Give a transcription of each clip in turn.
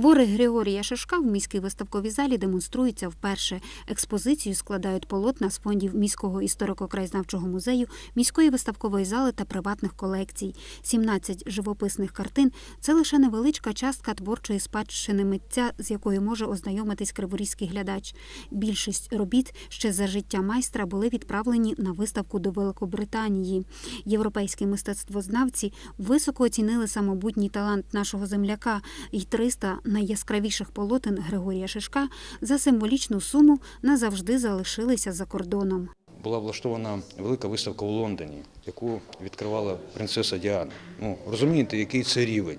Твори Григорія Шишка в міській виставковій залі демонструються вперше. Експозицію складають полотна з фондів міського історико-краєзнавчого музею, міської виставкової зали та приватних колекцій. 17 живописних картин це лише невеличка частка творчої спадщини митця, з якою може ознайомитись криворізький глядач. Більшість робіт ще за життя майстра були відправлені на виставку до Великобританії. Європейські мистецтвознавці високо оцінили самобутній талант нашого земляка і 300 найяскравіших полотен Григорія Шишка за символічну суму назавжди залишилися за кордоном. Була влаштована велика виставка у Лондоні, яку відкривала принцеса Діана. Ну, розумієте, який це рівень.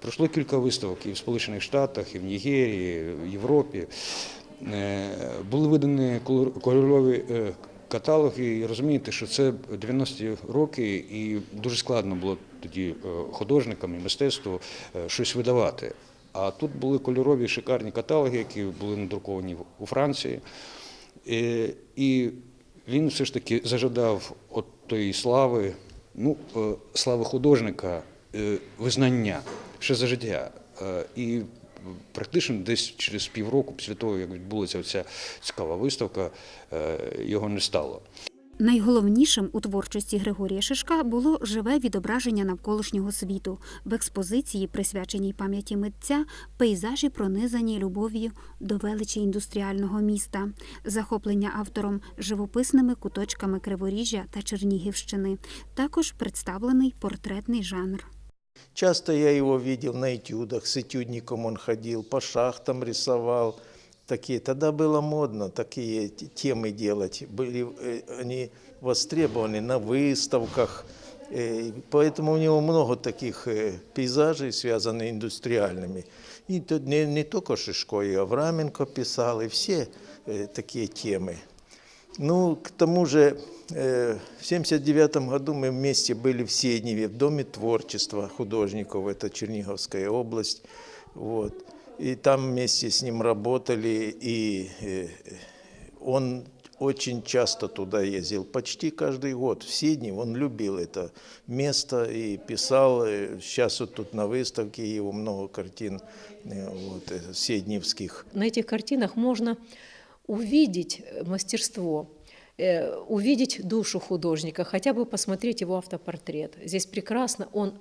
Пройшло кілька виставок і в Сполучених Штатах, і в Нігерії, в Європі. Е, Були видані кольорові е, каталоги, і розумієте, що це 90-ті роки, і дуже складно було тоді е, художникам і мистецтву е, щось видавати. А тут були кольорові шикарні каталоги, які були надруковані у Франції. Е, І він все ж таки зажадав от тої слави, ну, слави художника, визнання ще за життя. І практично десь через півроку, після того, як відбулася ця цікава виставка, його не стало. Найголовнішим у творчості Григорія Шишка було живе відображення навколишнього світу. В експозиції, присвяченій пам'яті митця, пейзажі пронизані любов'ю до величі індустріального міста, захоплення автором живописними куточками Криворіжжя та Чернігівщини. Також представлений портретний жанр. Часто я его видел на этюдах, с этюдником он ходил, по шахтам рисовал Такие. Тогда было модно такие т- темы делать. Были э, они востребованы на выставках. Э, Поэтому у него много таких э, пейзажей, связанных индустриальными. И тут не, не только Шишко, и Авраменко писал, и все э, такие темы. Ну, к тому же, э, в 79 году мы вместе были в Седневе, в Доме творчества художников, это Черниговская область. Вот. И там вместе с ним работали, и э, он очень часто туда ездил, почти каждый год в Сиднев. Он любил это место и писал. э, Сейчас вот тут на выставке его много картин э, вот, седневских. На этих картинах можно увидеть мастерство, увидеть душу художника, хотя бы посмотреть его автопортрет. Здесь прекрасно он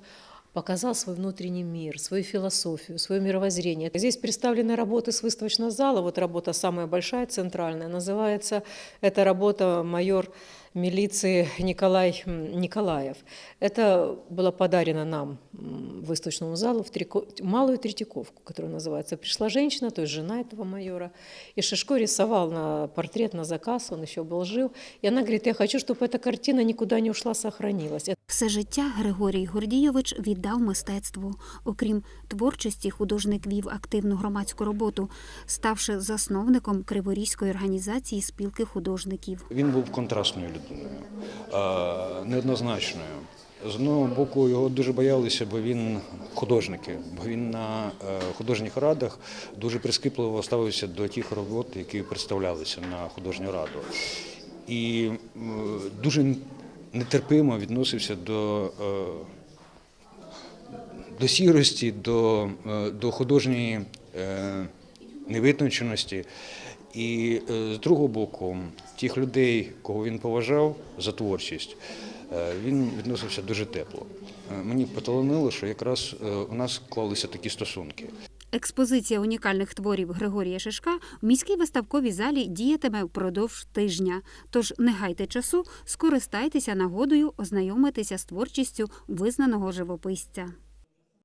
показал свой внутренний мир, свою философию, свое мировоззрение. Здесь представлены работы с выставочного зала. Вот работа самая большая, центральная. Называется эта работа «Майор милиции Николай м, Николаев». Это было подарено нам, м, выставочному залу, в Трико- малую Третьяковку, которая называется. Пришла женщина, то есть жена этого майора, и Шишко рисовал на портрет на заказ, он еще был жив. И она говорит, я хочу, чтобы эта картина никуда не ушла, сохранилась. Все життя Григорій Гордійович віддав мистецтву. Окрім творчості, художник вів активну громадську роботу, ставши засновником Криворізької організації спілки художників. Він був контрастною людиною, а, неоднозначною. З одного боку, його дуже боялися, бо він художники, бо він на е, художніх радах дуже прискіпливо ставився до тих робот, які представлялися на художню раду. І дуже нетерпимо відносився до, е, до сірості, до, е, до художньої е, невитонченості. І е, з другого боку, тих людей, кого він поважав за творчість, е, він відносився дуже тепло. Е, Мені поталанило, що якраз е, у нас склалися такі стосунки. Експозиція унікальних творів Григорія Шишка в міській виставковій залі діятиме впродовж тижня. Тож не гайте часу, скористайтеся нагодою ознайомитися з творчістю визнаного живописця.